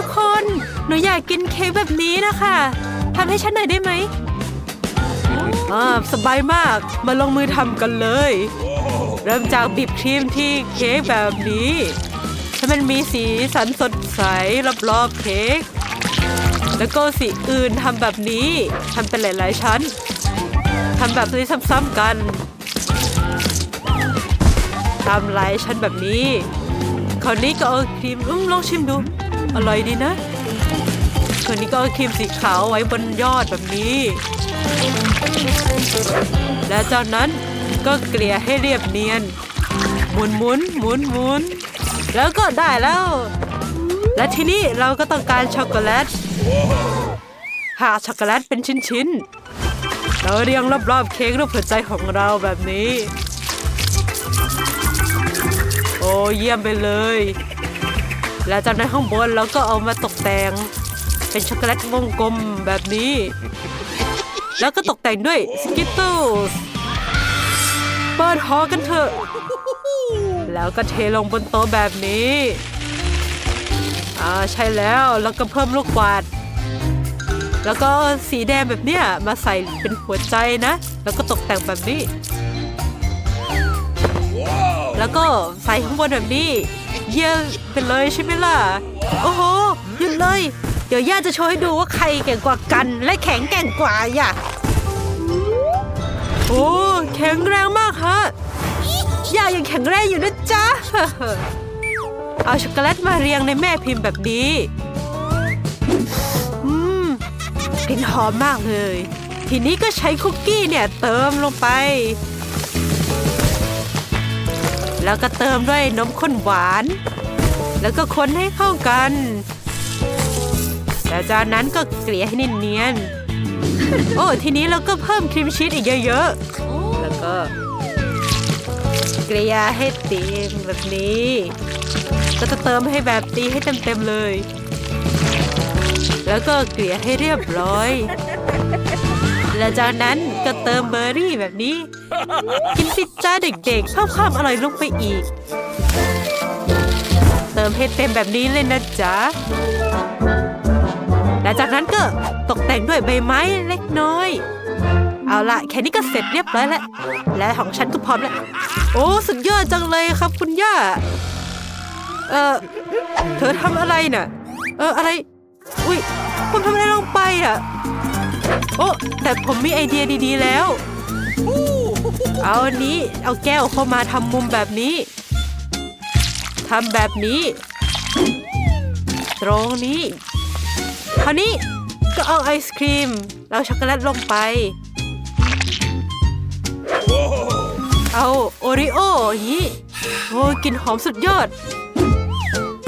ทุกคน หนูอยากกินเค้กแบบนี้นะคะทำให้ฉันหน่อยได้ไหมอ่าสบายมาก มาลงมือทำกันเลย เริ่มจากบีบครีมที่เค้กแบบนี้ให้มันมีสีสันสดใสรอบๆเค้ก แล้วก็สีอื่นทำแบบนี้ทำเป็นหลายๆชั้นทำแบบนี้ซ้ำๆกันทำหลายชั้นแบบนี้คราวนี้ก็เอาครีมอืมลองชิมดู อร่อยดีนะคราวนี้ก็ครีมสีขาวไว้บนยอดแบบนี้ และจากนั้นก็เกลี่ยให้เรียบเนียน หมุนหมุนหมุนหมุนแล้วก็ได้แล้ว และทีนี้เราก็ต้องการช็อกโกแลตหาช็อกโกแลตเป็นชิ้นๆเราเรียงรอบๆเค้กรูปหัวใจของเราแบบนี้ โอ้เยี่ยมไปเลย และจากนั้นข้างบนเราก็เอามาตกแต่ง เป็นช็อกโกแลตวงกลมแบบนี้ แล้วก็ตกแต่งด้วยสกิตเติลเปิดหอกันเถอะ แล้วก็เทลงบนโต๊ะแบบนี้อ่าใช่แล้วแล้วก็เพิ่มลูกกวาดแล้วก็สีแดงแบบเนี้ยมาใส่เป็นหัวใจนะ แล้วก็ตกแต่งแบบนี้ แล้วก็ใส่ข้างบนแบบนี้ เยี่ยไปเลยใช่ไหมล่ะ โอ้โหหยุดเลย เดี๋ยวย่าจะโชว์ให้ดูว่าใครเก่งกว่ากัน และแข็งแกร่งกว่าอย่าโอ้แข็งแรงมากฮะย่ายังแข็งแรงอยู่นะจ๊ะ เอาช็อกโกแลตมาเรียงในแม่พิมพ์แบบนี้อืมกลิ่นหอมมากเลย ทีนี้ก็ใช้คุกกี้เนี่ยเติมลงไป แล้วก็เติมด้วยนมข้นหวาน แล้วก็คนให้เข้ากัน แล้วจากนั้นก็เกลี่ยให้เนียนๆโอ้ทีนี้เราก็เพิ่มครีมชีสอีกเยอะๆ แล้วก็เกลี่ยให้เต็มแบบนี้ ก็จะเติมให้แบบตีให้เต็มๆเลย แล้วก็เกลี่ยให้เรียบร้อย แล้วจากนั้น ก็เติมเบอร์รี่แบบนี้ กินพิซซ่าเด็กๆเพิ่มความอร่อยลงไปอีก เติมให้เต็มแบบนี้เลยนะจ๊ะและจากนั้นก็ตกแต่งด้วยใบไม้เล็กน้อย เอาละแค่นี้ก็เสร็จเรียบร้อยแล้ว และของฉันก็พร้อมแล้ว โอ้สุดยอดจังเลยครับคุณย่า เออเธอทำอะไรน่ะ เอออะไร อุ้ยผมทำอะไรลงไปอะ โอ้แต่ผมมีไอเดียดีๆแล้ว เอาอันนี้เอาแก้วเข้ามาทำมุมแบบนี้ทำแบบนี้ ตรงนี้คราวนี้ก็เอาไอศครีมแล้วช็อกโกแลตลงไป เอาโอริโออย่างนี้โอ้กลิ่นหอมสุดยอด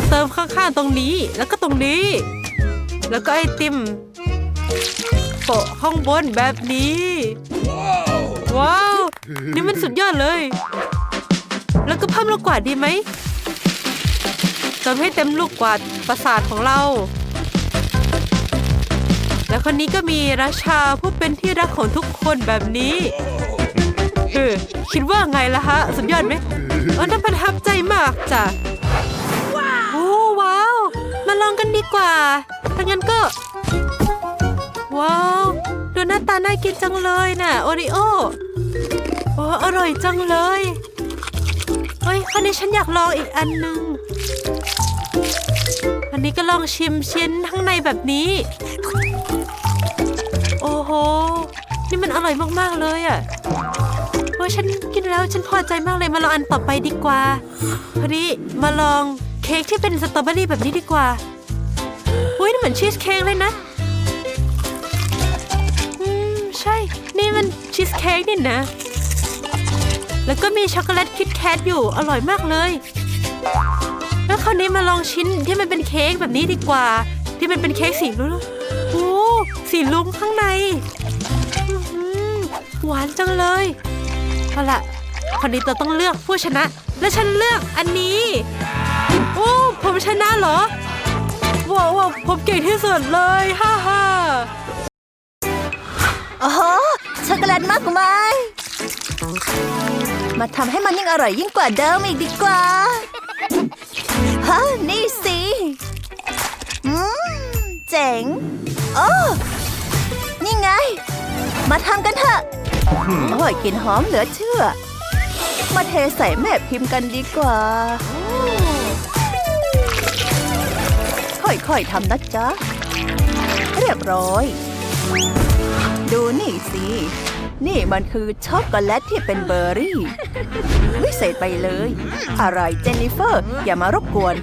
เติมข้างๆตรงนี้แล้วก็ตรงนี้ แล้วก็ไอติมะข้างบนแบบนี้ ว้าว นี่มันสุดยอดเลย แล้วก็เพิ่มลูกกวาดดีไหมเติมให้เต็มลูกกวาดประสาทของเรา แล้วคนนี้ก็มีราชาผู้เป็นที่รักของทุกคนแบบนี้เออคิดว่าไงล่ะฮะ สุดยอดไหมเออน่าประทับใจมากจ้ะโอ้ว้าว มาลองกันดีกว่าถ้างั้นก็ ว้าว ดูหน้าตาน่ากินจังเลยน่ะโอริโอโอ้อร่อยจังเลยเฮ้ยคราวนี้ฉันอยากลองอีกอันหนึ่งอันนี้ก็ลองชิมชิ้นข้างในแบบนี้ โอ้โห นี่มันอร่อยมากๆเลยอะโอ้ฉันกินแล้วฉันพอใจมากเลยมาลองอันต่อไปดีกว่าพอดีมาลองเค้กที่เป็นสตรอเบอรี่แบบนี้ดีกว่าอุ้ยนี่เหมือนชีสเค้กเลยนะ ชีสเค้กนี่นะ แล้วก็มีช็อกโกแลตคิดแคทอยู่อร่อยมากเลย แล้วคราวนี้มาลองชิ้นที่มันเป็นเค้กแบบนี้ดีกว่า ที่มันเป็นเค้กสีรุ้งโอ้สีลุงข้างในหวานจังเลยเอาล่ะคนนี้เราต้องเลือกผู้ชนะ และฉันเลือกอันนี้โอ้ผมชนะเหรอว้าวผมเก่งที่สุดเลย ฮ่าฮ่าโอ้ ช็อกโกแลตมากมายมาทำให้มันยิ่งอร่อยยิ่งกว่าเดิมอีกดีกว่า ฮะ นี่สิอืมเจ๋ง โอ้นี่ไง มาทำกันเถอะโอ้ยกลิ่นหอมเหลือเชื่อ มาเทใส่แม่พิมพ์กันดีกว่า ค่อยๆทำนะจ๊ะ เรียบร้อย ดูนี่สิ นี่มันคือช็อกโกแลตที่เป็นเบอร์รี่ วิเศษไปเลย อะไรเจนนิเฟอร์ อย่ามารบกวน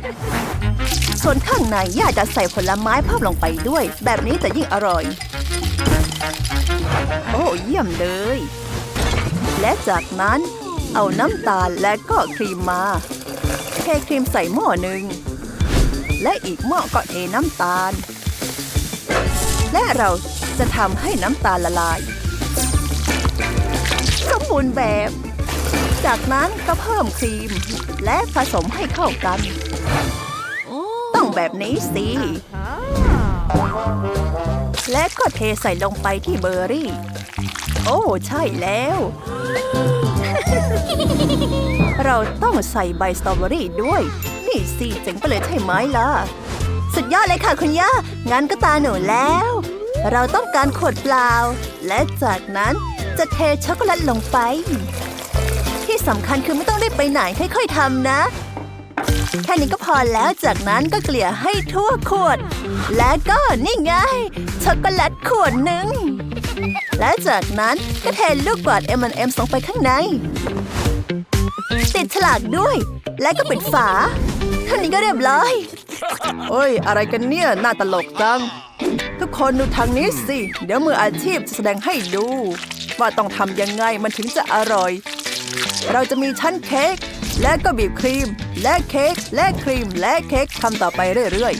ส่วนข้างในย่าจะใส่ผลไม้เพิ่มลงไปด้วย แบบนี้จะยิ่งอร่อย โอ้เยี่ยมเลย และจากนั้นเอาน้ำตาลและก็ครีมมาเทครีมใส่หม้อหนึ่ง และอีกหม้อก็เทน้ำตาล และเราจะทำให้น้ำตาลละลาย สมบูรณ์แบบ จากนั้นก็เพิ่มครีม และผสมให้เข้ากัน ต้องแบบนี้สิ และก็เทใส่ลงไปที่เบอร์รี่ โอ้ ใช่แล้ว เราต้องใส่ใบสตรอเบอรี่ด้วย นี่สิเจ๋งไปเลยใช่ไหมล่ะ สุดยอดเลยค่ะคุณย่างั้นก็ตาหนูแล้ว เราต้องการขวดเปล่า และจากนั้นจะเทช็อกโกแลตลงไป ที่สำคัญคือไม่ต้องรีบไปไหนค่อยๆทำนะแค่นี้ก็พอแล้วจากนั้นก็เกลี่ยให้ทั่วขวด และก็นี่ไงช็อกโกแลตขวดหนึ่ง และจากนั้นก็เทลูกกวาด M&M ลงไปข้างใน ติดฉลากด้วย และก็ปิดฝาเท่านี้ก็เรียบร้อย โอ้ย อะไรกันเนี่ย น่าตลกจัง ทุกคนดูทางนี้สิ เดี๋ยวมืออาชีพจะแสดงให้ดู ว่าต้องทำยังไงมันถึงจะอร่อย เราจะมีชั้นเค้กและก็บีบครีม และเค้กและครีมและเค้กทำต่อไปเรื่อย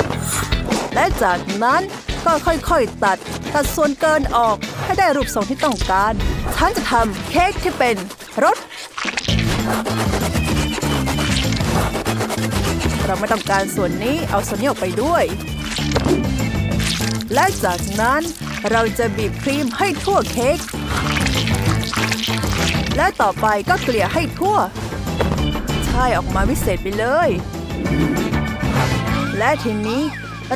ๆ และจากนั้นก็ค่อยๆ ตัด ตัดส่วนเกินออกให้ได้รูปทรงที่ต้องการ ฉันจะทำเค้กที่เป็นรสเราไม่ต้องการส่วนนี้เอาส่วนนี้ออกไปด้วย และจากนั้นเราจะบีบครีมให้ทั่วเค้ก และต่อไปก็เกลี่ยให้ทั่ว ใช่ออกมาวิเศษไปเลย และทีนี้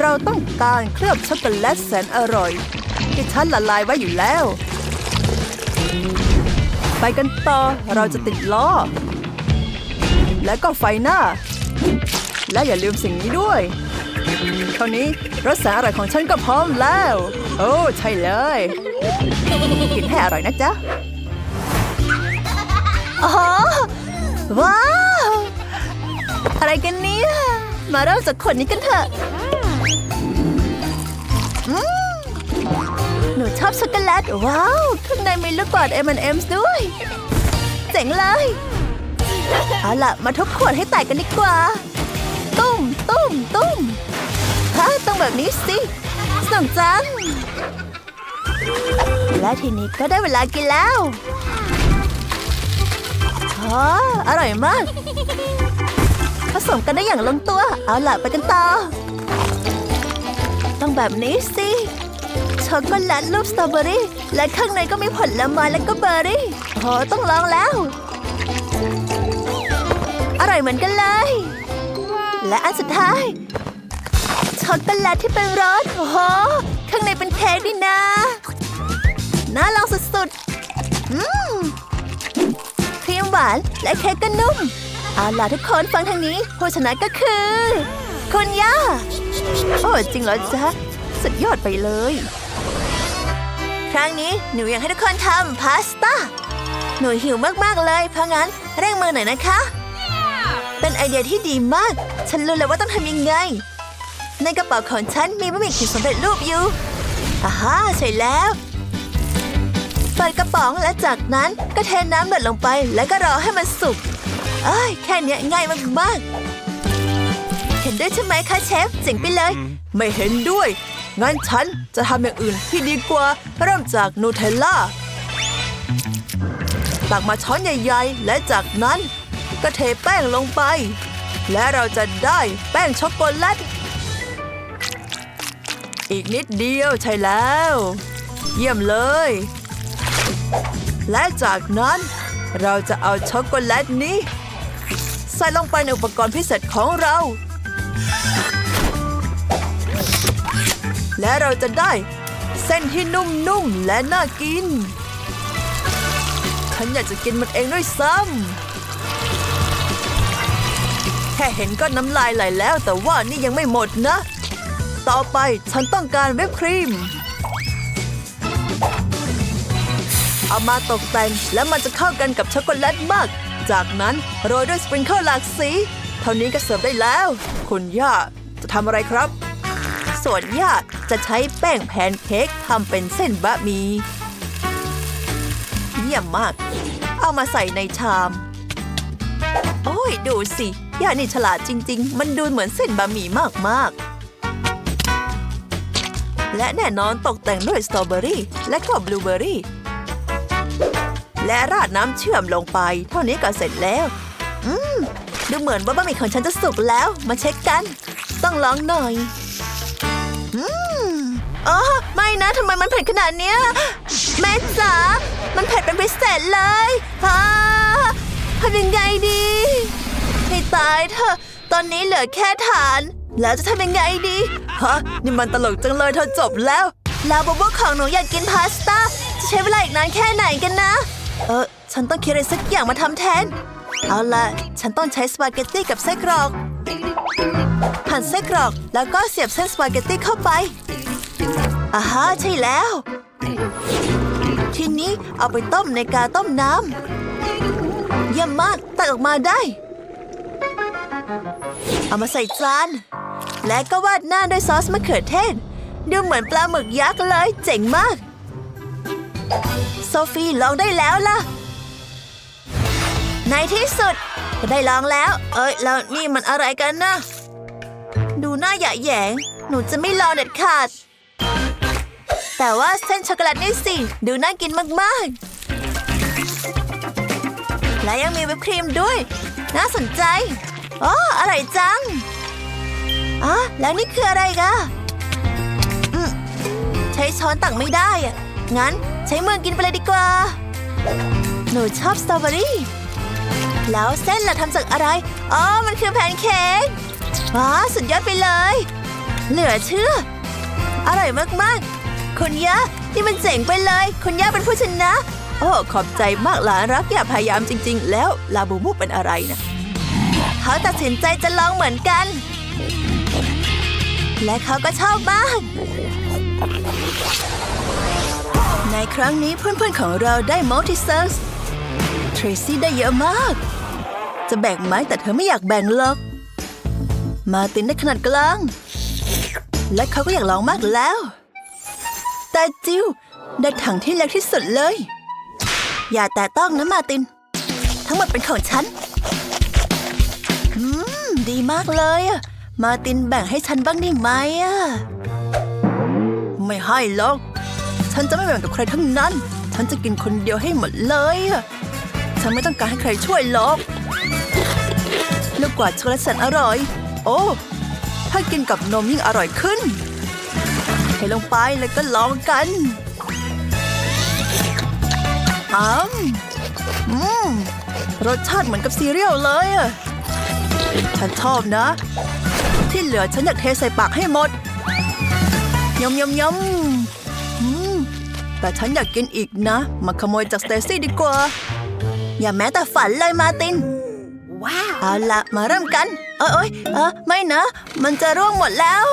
เราต้องการเคลือบช็อกโกแลตแสนอร่อย ที่ฉันละลายไว้อยู่แล้ว ไปกันต่อเราจะติดล้อ และก็ไฟหน้า และอย่าลืมสิ่งนี้ด้วย เท่านี้รสสนอร่อยของฉันก็พร้อมแล้ว โอ้ใช่เลย กินให้อร่อยนะจ๊ะโอ้โหว้าว อะไรกันเนี่ย มาเริ่มจากคนนี้กันเถอะหนูชอบช็อกโกแลต ว้าว ข้างในมีลูกบอล M&M's ด้วย เจ๋งเลย เอาล่ะ มาทุบขวดให้แตกกันดีกว่า ตุ้มตุ้มตุ้มะต้องแบบนี้สิสนุกจัง และทีนี้ก็ได้เวลากินแล้วอ๋ออร่อยมาก ผสมกันได้อย่างลงตัว เอาล่ะไปกันต่อ ต้องแบบนี้สิช็อกโกแลตรูปสตรอเบอรี่ และข้างในก็มีผลไม้และก็เบอร์รี่โอ้ต้องลองแล้ว อร่อยเหมือนกันเลย และอันสุดท้าย ช็อกโกแลตที่เป็นรสโอ้โหข้างในเป็นเค้กดินะ น่าลองสุดๆ อืมครีมหวานและเค้กก็นุ่ม เอาล่ะทุกคนฟังทางนี้ผู้ชนะก็คือ คุณย่า โอ้จริงเหรอจ๊ะ สุดยอดไปเลย ครั้งนี้หนูอยากให้ทุกคนทำพาสต้า หนูหิวมากๆเลย เพราะงั้นเร่งมือหน่อยนะคะ เป็นไอเดียที่ดีมาก ฉันรู้แล้วว่าต้องทำยังไง ในกระเป๋าของฉันมีบะหมี่กึ่งสำเร็จรูปอยู่อ่าฮะใช่แล้วเปิดกระป๋องและจากนั้นก็เทน้ำเดือดลงไปแล้วก็รอให้มันสุกเอ้ยแค่เนี้ยง่ายมากๆเห็นด้วยใช่ไหมคะเชฟเจ๋งไปเลย ไม่เห็นด้วย งั้นฉันจะทำอย่างอื่นที่ดีกว่าเริ่มจากนูเทลล่าตักมาช้อนใหญ่ ๆ และจากนั้นก็เทแป้งลงไป และเราจะได้แป้งช็อกโกแลต อีกนิดเดียวใช่แล้ว เยี่ยมเลย และจากนั้นเราจะเอาช็อกโกแลตนี้ ใส่ลงไปในอุปกรณ์พิเศษของเรา และเราจะได้เส้นที่นุ่มๆและน่ากิน ฉันอยากจะกินมันเองด้วยซ้ำ แค่เห็นก็น้ำลายไหลแล้วแต่ว่านี่ยังไม่หมดนะ ต่อไปฉันต้องการวิปครีม เอามาตกแต่งและมันจะเข้ากันกับช็อกโกแลตมาก จากนั้นโรยด้วยสปริงเกิลหลากสี เท่านี้ก็เสิร์ฟได้แล้ว คุณย่าจะทำอะไรครับ ส่วนย่าจะใช้แป้งแพนเค้กทำเป็นเส้นบะหมี่เยี่ยมมาก เอามาใส่ในชาม โอ้ย ดูสิ ย่านี่ฉลาดจริง ๆ มันดูเหมือนเส้นบะหมี่มากๆ และแน่นอนตกแต่งด้วยสตรอเบอรี่ และก็บลูเบอรี่ และราดน้ำเชื่อมลงไป เท่านี้ก็เสร็จแล้ว อืม ดูเหมือนว่าบะหมี่ของฉันจะสุกแล้ว มาเช็คกัน ต้องลองหน่อย อืมอ๋อไม่นะทำไมมันเผ็ดขนาดเนี้ยแม่จ๋ามันเผ็ดเป็นพิเศษเลยฮ่าทำยังไงดี ให้ตายเถอะ ตอนนี้เหลือแค่ฐาน แล้วจะทำยังไงดีฮะนี่มันตลกจังเลยเธอจบแล้วลาบาบของหนูอยากกินพาสต้าจะใช้เวลาอีกนานแค่ไหนกันนะ เออฉันต้องคิดอะไรสักอย่างมาทำแทน เอาละฉันต้องใช้สปาเกตตี้กับไส้กรอกหั่นไส้กรอกแล้วก็เสียบเส้นสปาเกตตี้เข้าไปอ่าฮะใช่แล้ว ทีนี้เอาไปต้มในกาต้มน้ำเยี่ยมมากตักออกมาได้ เอามาใส่จาน และก็วาดหน้าด้วยซอสมะเขือเทศ ดูเหมือนปลาหมึกยักษ์เลย เจ๋งมาก โซฟีลองได้แล้วล่ะ ในที่สุด ก็ได้ลองแล้ว เอ้ยแล้วนี่มันอะไรกันนะ ดูหน้าหยะแยง หนูจะไม่ลองเด็ดขาด แต่ว่าเส้นช็อกโกแลตนี่สิ ดูน่ากินมากๆ และยังมีวิปครีมด้วย น่าสนใจ อ๋ออร่อยจังอ๋อแล้วนี่คืออะไรกะอืมใช้ช้อนตักไม่ได้อะงั้นใช้มือกินไปเลยดีกว่า หนูชอบสตรอเบอรี่ แล้วเส้นล่ะทำจากอะไร อ๋อ มันคือแพนเค้กว้าสุดยอดไปเลย เหลือเชื่อ อร่อยมากๆ คุณย่านี่มันเจ๋งไปเลย คุณย่าเป็นผู้ชนะ โอ้ ขอบใจมากหลานรักอย่าพยายามจริง ๆ แล้วลาบูบูเป็นอะไรนะ เขาตัดสินใจจะลองเหมือนกัน และเขาก็ชอบมาก ในครั้งนี้เพื่อนๆของเราได้มัลติเซิร์สทรซี่ได้เยอะมาก จะแบ่งไหมแต่เธอไม่อยากแบ่งหรอก มาตินได้ขนาดกลาง และเขาก็อยากลองมากแล้ว แต่จิวได้ถังที่เล็กที่สุดเลย อย่าแต่ต้องนะมาติน ทั้งหมดเป็นของฉัน ดีมากเลยอะมาตินแบ่งให้ฉันบ้างได้ไหมอะไม่ให้หรอก ฉันจะไม่แบ่งกับใครทั้งนั้น ฉันจะกินคนเดียวให้หมดเลยอะฉันไม่ต้องการให้ใครช่วยหรอกลูกกวาดช็อกโกแลตแสนอร่อย โอ้ถ้ากินกับนมยิ่งอร่อยขึ้นเทลงไปแล้วก็ลองกันอืมอืมรสชาติเหมือนกับซีเรียลเลยอะ ฉันชอบนะ ที่เหลือฉันอยากเทใส่ปากให้หมดยำยำยำอืมแต่ฉันอยากกินอีกนะ มาขโมยจากสเตซี่ดีกว่า อย่าแม้แต่ฝันเลยมาร์ติน ว้าวเอาละมาเริ่มกันเอ้ยเอ้ยเออไม่นะ มันจะร่วงหมดแล้ว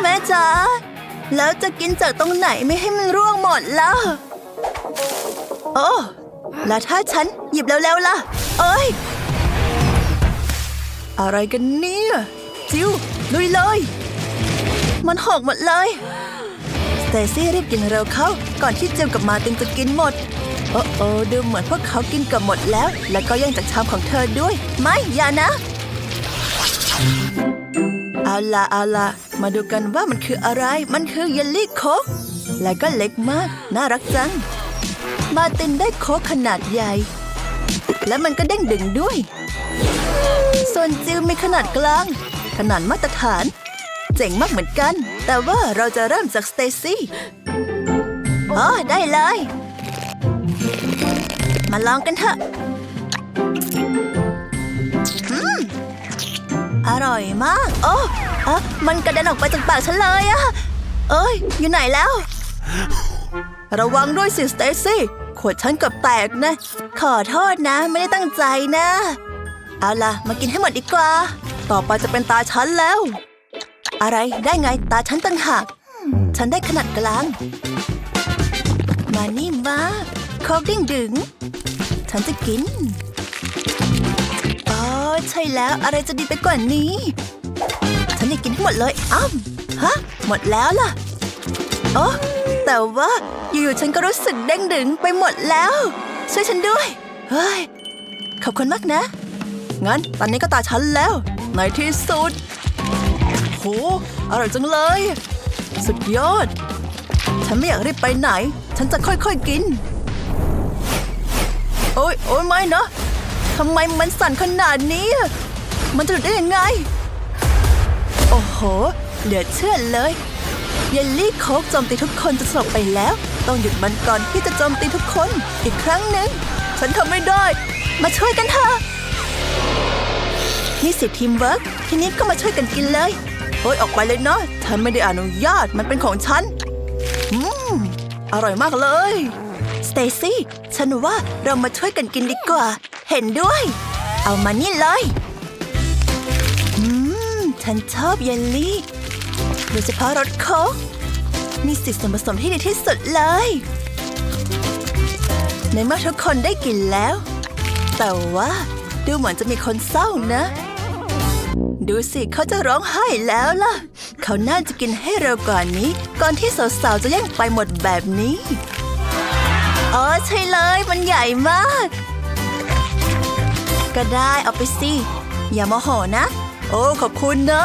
แม่จ๋าแล้วจะกินจากตรงไหนไม่ให้มันร่วงหมดล่ะโอ้แล้วถ้าฉันหยิบเร็วๆล่ะ เอ้ย อะไรกันเนี่ย จิวลุยเลย มันหกหมดเลยสเตซี่รีบกินเร็วเข้า ก่อนที่เจมกับมาตินจะกินหมด โอ้โอ้ดูเหมือนพวกเขากินกับหมดแล้ว แล้วก็ย่งจากชามของเธอด้วย ไม่อย่านะ เอาละเอาละมาดูกันว่ามันคืออะไร มันคือเยลลี่โคกและก็เล็กมาก น่ารักจัง มาตินได้โคกขนาดใหญ่ และมันก็เด้งดึงด้วย ส่วนจิวมีขนาดกลาง ขนาดมาตรฐาน เจ๋งมากเหมือนกัน แต่ว่าเราจะเริ่มจากสเตซี่อ๋อได้เลย มาลองกันเถอะอร่อยมาก โอ้อะมันกระเด็นออกไปจากปากฉันเลยอะเอ้ย อยู่ไหนแล้ว ระวังด้วยสิสเตซี่ ขวดฉันกับแตกนะ ขอโทษนะ ไม่ได้ตั้งใจนะ เอาล่ะ มากินให้หมดดีกว่า ต่อไปจะเป็นตาฉันแล้ว อะไรได้ไงตาฉันตั้งหากฉันได้ขนาดกลาง มานี่มาโคกดิ้งดึง ฉันจะกินอ๋อใช่แล้วอะไรจะดีไปกว่านี้ ฉันอยากกินให้หมดเลยอ้ำฮะ หมดแล้วล่ะโอ้แต่ว่าอยู่ๆฉันก็รู้สึกเด้งดึงไปหมดแล้ว ช่วยฉันด้วย เฮ้ย ขอบคุณมากนะ งั้น ตอนนี้ก็ตาฉันแล้ว ในที่สุด โห อร่อยจังเลย สุดยอด ฉันไม่อยากรีบไปไหน ฉันจะค่อยๆกิน โอ้ยโอ้ยไม่นะทำไมมันสั่นขนาดนี้ มันจะหลุดได้ยังไง โอ้โห เหลือเชื่อเลย เยลลี่โคกโจมตีทุกคนจะสลบไปแล้ว ต้องหยุดมันก่อนที่จะโจมตีทุกคนอีกครั้งหนึ่ง ฉันทำไม่ได้ มาช่วยกันเถอะ นี่สิทีมเวิร์กทีนี้ก็มาช่วยกันกินเลยโอ้ยออกไปเลยเนาะฉันไม่ได้อนุญาตมันเป็นของฉัน อืม อร่อยมากเลยสเตซี่ฉันว่าเรามาช่วยกันกินดีกว่า เห็นด้วย เอามานี่เลย อืม ฉันชอบเยลลี่ โดยเฉพาะรสโค้กมีสิส่วนผสมที่ดีที่สุดเลย ในเมื่อทุกคนได้กินแล้ว แต่ว่าดูเหมือนจะมีคนเศร้านะ ดูสิเขาจะร้องไห้แล้วล่ะ เขาน่าจะกินให้เร็วกว่านี้ ก่อนที่สาวๆจะแย่งไปหมดแบบนี้อ๋อใช่เลยมันใหญ่มาก ก็ได้เอาไปสิ อย่ามโหนะ โอ้ขอบคุณนะ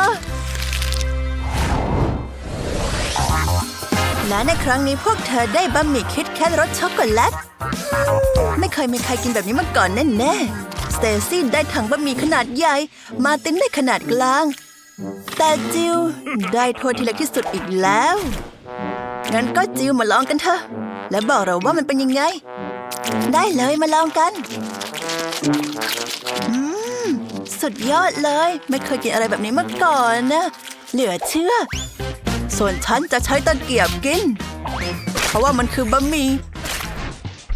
และในครั้งนี้พวกเธอได้บะหมี่คิดแคทรสช็อกโกแลต ไม่เคยมีใครกินแบบนี้มาก่อนแน่ๆ สเตซี่ได้ถังบะหมี่ขนาดใหญ่ มาตินได้ขนาดกลาง แต่จิวได้ถ้วที่เล็กที่สุดอีกแล้ว งั้นก็จิวมาลองกันเถอะ และบอกเราว่ามันเป็นยังไง ได้เลยมาลองกันอืมสุดยอดเลย ไม่เคยกินอะไรแบบนี้มาก่อนนะ เหลือเชื่อ ส่วนฉันจะใช้ตะเกียบกิน เพราะว่ามันคือบะหมี่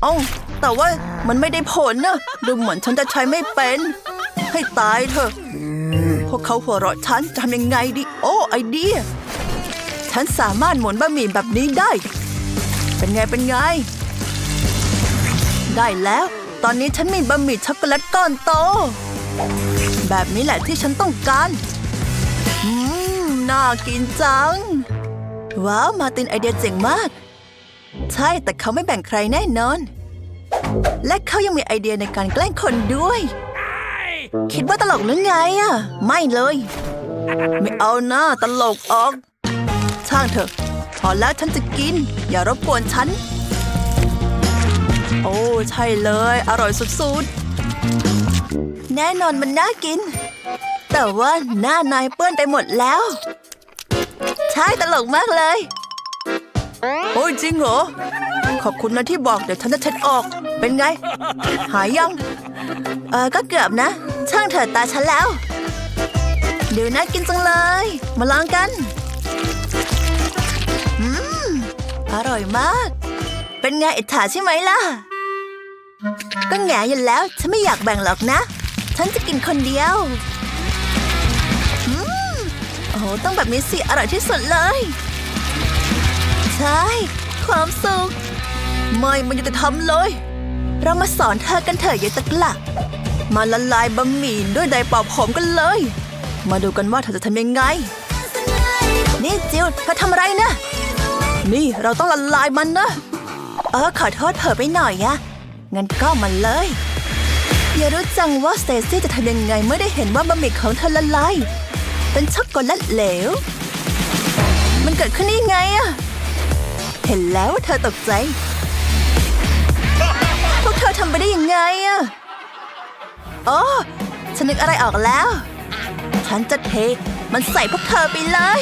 อ้า แต่ว่ามันไม่ได้ผลนะดูเหมือนฉันจะใช้ไม่เป็น ให้ตายเถอะพวกเขาหัวเราะฉันจะทำยังไงดีโอ้ไอเดีย ฉันสามารถหมุนบะหมี่แบบนี้ได้ เป็นไงเป็นไง ได้แล้ว ตอนนี้ฉันมีบะหมี่ช็อกโกแลตก้อนโต แบบนี้แหละที่ฉันต้องการ อืม น่ากินจัง ว้าว มาตินไอเดียเจ๋งมาก ใช่แต่เขาไม่แบ่งใครแน่นอน และเขายังมีไอเดียในการแกล้งคนด้วย คิดว่าตลกหรือไงอะไม่เลย ไม่เอาหน้าตลกออก ช่างเถอะ พอแล้วฉันจะกิน อย่ารบกวนฉัน โอ้ ใช่เลย อร่อยสุดๆ แน่นอนมันน่ากิน แต่ว่าหน้านายเปื้อนไปหมดแล้ว ใช่ตลกมากเลย โอ้ยจริงเหรอ ขอบคุณนะที่บอกเดี๋ยวฉันจะเช็ดออก เป็นไง หายยัง เออก็เกือบนะ ช่างเถิดตาฉันแล้ว เดี๋ยวน่ากินจังเลย มาลองกัน อืม อร่อยมาก เป็นไงอิจฉาใช่ไหมล่ะ ก็แง่อยู่แล้ว ฉันไม่อยากแบ่งหรอกนะ ฉันจะกินคนเดียวอืมโอ้โหต้องแบบนี้สิ อร่อยที่สุดเลย ใช่ ความสุข ไม่มันอยู่แต่ทำเลย เรามาสอนเธอกันเถอะยายตะกละมาละลายบะหมี่ด้วยไดร์เป่าผมกันเลย มาดูกันว่าเธอจะทำยังไง นี่จิวเธอทำอะไรนะ นี่เราต้องละลายมันนะ เออขอโทษเผลอไปหน่อยอะงั้นก็มาเลยอย่ารู้จังว่าสเตซี่จะทำยังไงเมื่อได้เห็นว่าบะหมี่ของเธอละลายเป็นช็อกโกแลตเหลว มันเกิดขึ้นได้ไงอะเห็นแล้วว่าเธอตกใจ พวกเธอทำไปได้ยังไงอะโอ้ฉันนึกอะไรออกแล้ว ฉันจะเทมันใส่พวกเธอไปเลย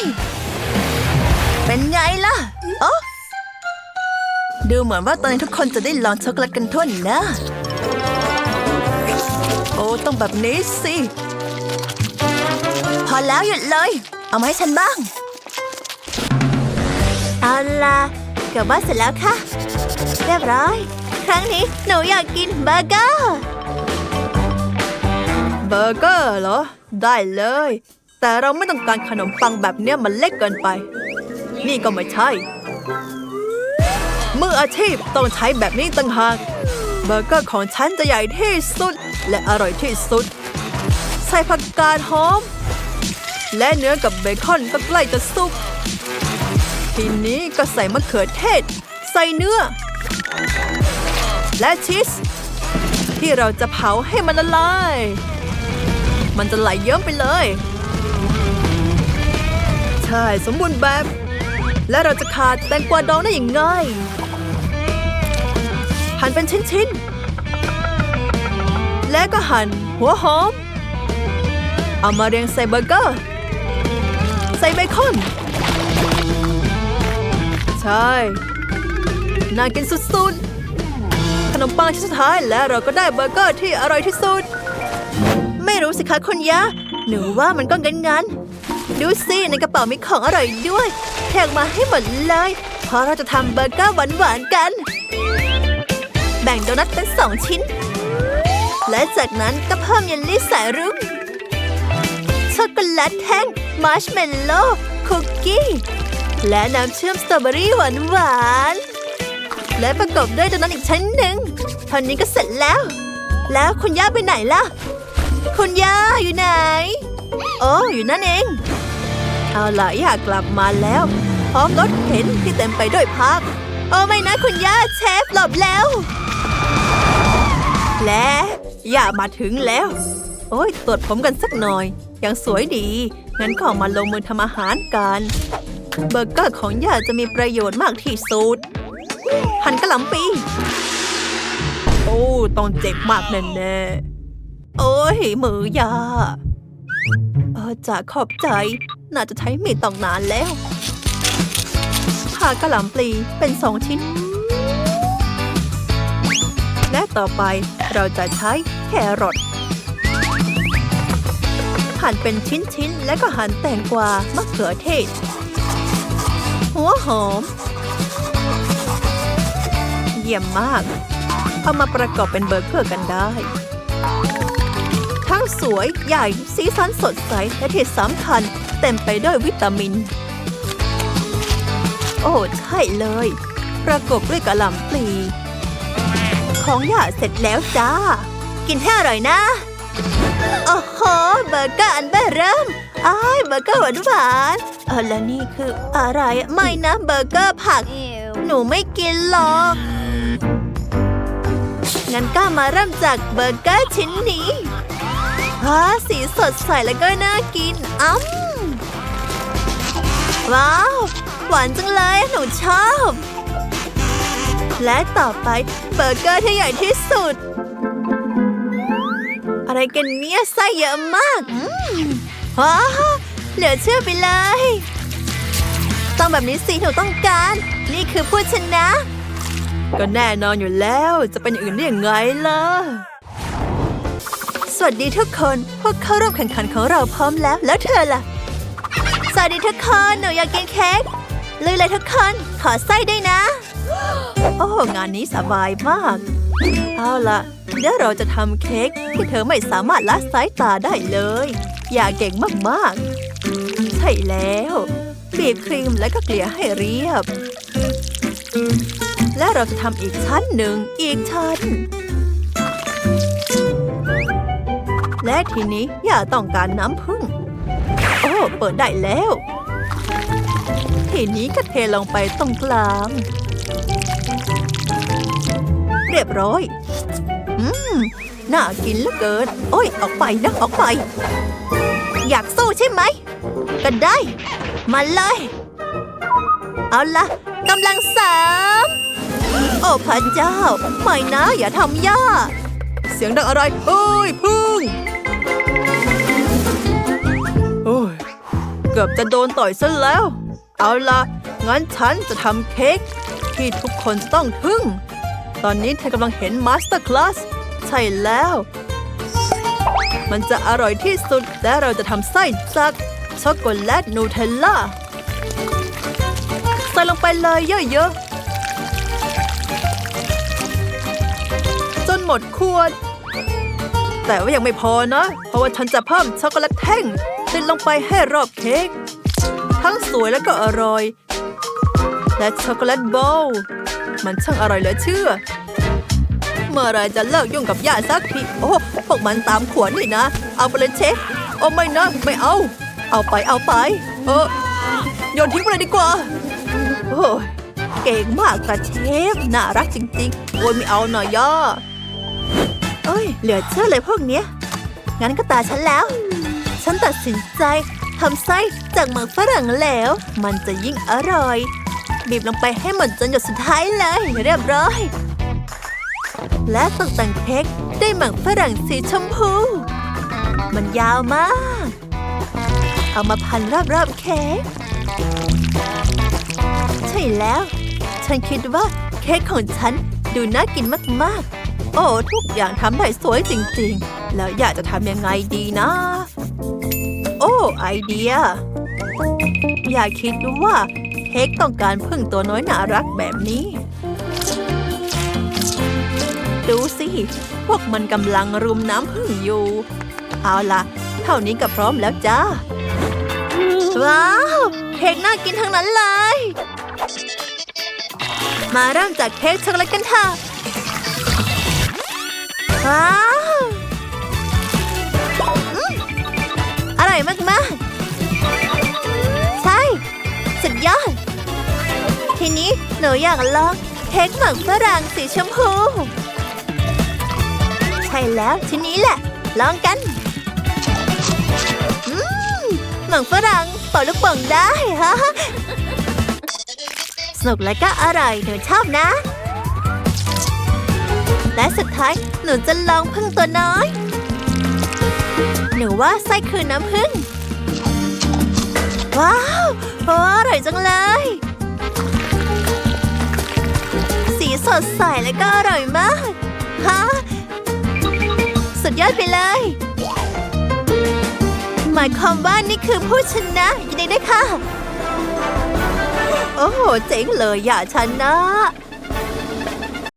เป็นไงล่ะโอ้ดูเหมือนว่าตอนนี้ทุกคนจะได้ลองช็อกโกแลตกันทั่วหน้าโอ้ต้องแบบนี้สิ พอแล้วหยุดเลย เอามาให้ฉันบ้าง เอาล่ะเกือบว่าเสร็จแล้วค่ะ เรียบร้อย ครั้งนี้ หนูอยากกินเบอร์เกอร์เบอร์เกอร์เหรอ ได้เลย แต่เราไม่ต้องการขนมปังแบบเนี้ยมันเล็กเกินไป นี่ก็ไม่ใช่ มืออาชีพต้องใช้แบบนี้ต่างหาก เบอร์เกอร์ของฉันจะใหญ่ที่สุด และอร่อยที่สุด ใส่ผักกาดหอม และเนื้อกับเบคอนก็ใกล้จะสุกทีนี้ก็ใส่มะเขือเทศ ใส่เนื้อ และชีส ที่เราจะเผาให้มันละลาย มันจะไหลเยิ้มไปเลย ใช่สมบูรณ์แบบ และเราจะขาดแตงกวาดองได้อย่างง่ายหั่นเป็นชิ้นๆ และก็หั่นหัวหอม เอามาเรียงใส่เบอร์เกอร์ ใส่เบคอน ใช่ น่ากินสุดๆ นมปังชิ้นสุดท้ายและเราก็ได้เบอร์เกอร์ที่อร่อยที่สุด ไม่รู้สิคะคุณยะ หนูว่ามันก็งันงันดูสิในกระเป๋ามีของอร่อยด้วยแทกมาให้หมดเลย เพราะเราจะทำเบอร์เกอร์หวานๆกัน แบ่งโดนัทเป็นสองชิ้น และจากนั้นก็เพิ่มเยลลี่สายรุ้งช็อกโกแลตแท่งมาร์ชเมลโล่คุกกี้ และน้ำเชื่อมสตรอเบอรี่หวานหวานๆ และประกอบด้วยโดนัทอีกชั้นหนึ่งเท่านี้ก็เสร็จแล้ว แล้วคุณย่าไปไหนล่ะ คุณย่าอยู่ไหน โอ้อยู่นั่นเอง เอาล่ะย่ากลับมาแล้ว พร้อมรถเข็นที่เต็มไปด้วยพัก โอ้ไม่นะคุณย่าเชฟหลบแล้ว และย่ามาถึงแล้ว โอ้ยตรวจผมกันสักหน่อย ยังสวยดี งั้นก็มาลงมือทำอาหารกันเบอร์เกอร์ของย่าจะมีประโยชน์มากที่สุด หั่นกระหล่ำปี โอ้ต้องเจ็บมากแน่ๆโอ้ยมือยาเออจะขอบใจ น่าจะใช้มีดต้องนานแล้วผ่ากระหล่ำปลีเป็นสองชิ้น และต่อไปเราจะใช้แครอทหั่นเป็นชิ้นๆ แล้วก็หั่นแตงกวามะเขือเทศ หัวหอม ยี่ยมมาก เอามาประกอบเป็นเบอร์เกอร์กันได้ ทั้งสวยใหญ่สีสันสดใส และที่สำคัญเต็มไปด้วยวิตามิน โอ้ใช่เลย ประกอบด้วยกะหล่ำปลี ของหยาเสร็จแล้วจ้า กินให้อร่อยนะโอ้โหเบอร์เกอร์อันเบ้อเริ่มอ้ายเบอร์เกอร์หวานหวานเออแล้วนี่คืออะไรไม่นะเบอร์เกอร์ผัก หนูไม่กินหรอก งั้นก็มาเริ่มจากเบอร์เกอร์ชิ้นนี้ว้าสีสดใสแล้วก็น่ากินอ้ำว้าว หวานจังเลย หนูชอบ และต่อไปเบอร์เกอร์ที่ใหญ่ที่สุด อะไรกันเนี่ยไส้เยอะมากอืมว้าเหลือเชื่อไปเลย ต้องแบบนี้สิหนูต้องการ นี่คือผู้ชนะ ก็แน่นอนอยู่แล้วจะเป็นอย่างอื่นได้ยังไงล่ะ สวัสดีทุกคน พวกเข้าร่วมแข่งขันของเราพร้อมแล้ว แล้วเธอล่ะ สวัสดีทุกคน หนูอยากกินเค้กเลยเลยทุกคน ขอไส้ด้นะ โอ้ งานนี้สบายมาก เอาล่ะ เดี๋ยวเราจะทำเค้กที่เธอไม่สามารถละสายตาได้เลย อย่าเก่งมากๆ ใช่แล้ว บีบครีมแล้วก็เกลี่ยให้เรียบ และเราจะทำอีกชั้นหนึ่ง อีกชั้น และทีนี้อย่าต้องการน้ำผึ้งโอ้ เปิดได้แล้ว ทีนี้ก็เทลงไปตรงกลาง เรียบร้อย อืม น่ากินเหลือเกิน โอ้ย ออกไปนะ ออกไป อยากสู้ใช่ไหม ก็ได้ มาเลย เอาละกำลังสาม โอ้พระเจ้า ไม่นะอย่าทำย่า เสียงดังอะไรเอ้ยพึ่งโอ้ยเกือบจะโดนต่อยซะแล้ว เอาละงั้นฉันจะทำเค้กที่ทุกคนต้องทึ่ง ตอนนี้เธอกำลังเห็นมาสเตอร์คลาสใช่แล้ว มันจะอร่อยที่สุด และเราจะทำไส้จากช็อกโกแลตนูเทลล่าสส่ลงไปเลยเยอะๆ หมดขวด แต่ว่ายังไม่พอนะ เพราะว่าฉันจะเพิ่มช็อกโกแลตแท่งติดลงไปให้รอบเค้กทั้งสวยและก็อร่อย และช็อกโกแลตโบลต์มันช่างอร่อยเหลือเชื่อ เมื่อไรจะเลิกยุ่งกับย่าสักทีโอ้พวกมันตามขวดนี่นะ เอาไปเลยเชฟโอ้ไม่นะไม่เอา เอาไปเอาไป เออโยนทิ้งไปเลยดีกว่าโอ้ยเก่งมากค่ะเชฟน่ารักจริงๆโอ้ยไม่เอาหน่อยย่า เอ้ย เหลือเชื่อเลยพวกเนี้ย งั้นก็ตาฉันแล้ว ฉันตัดสินใจทำไส้จากหมักฝรั่งแล้ว มันจะยิ่งอร่อย บีบลงไปให้หมดจนหยดสุดท้ายเลย เรียบร้อย และตกแต่งเค้กด้วยหมักฝรั่งสีชมพู มันยาวมาก เอามาพันรอบๆเค้ก ใช่แล้ว ฉันคิดว่าเค้กของฉันดูน่ากินมากๆ อ้ทุกอย่างทำได้สวยจริงๆ แล้วอยากจะทำยังไงดีนะ โอ้ไอเดีย อยากคิดดูว่าเค้กต้องการพึ่งตัวน้อยน่ารักแบบนี้ ดูสิ พวกมันกำลังรุมน้ำพึ่งอยู่ เอาล่ะ เท่านี้ก็พร้อมแล้วจ้า ว้าว เค้กน่ากินทั้งนั้นเลย มาเริ่มจากเค้กช็อกโกแลตกันเถอะ ออร่อยมากๆ ใช่ สุดยอด ทีนี้หนูอยากลองเค้กหมักฝรั่งสีชมพู ใช่แล้วทีนี้แหละ ลองกันอืมหมักฝรั่งเป่าลูกโป่งได้ฮะสนุกและก็อร่อยหนูชอบนะ และสุดท้าย หนูจะลองพึ่งตัวน้อย หนูว่าไส้คือน้ำพึ่ง ว้าวโอ้อร่อยจังเลย สีสดใสและก็อร่อยมากฮะสุดยอดไปเลย หมายความว่านี่คือผู้ชนะยินดีด้วยค่ะ โอ้โห เจ๋งเลยอย่าชนะ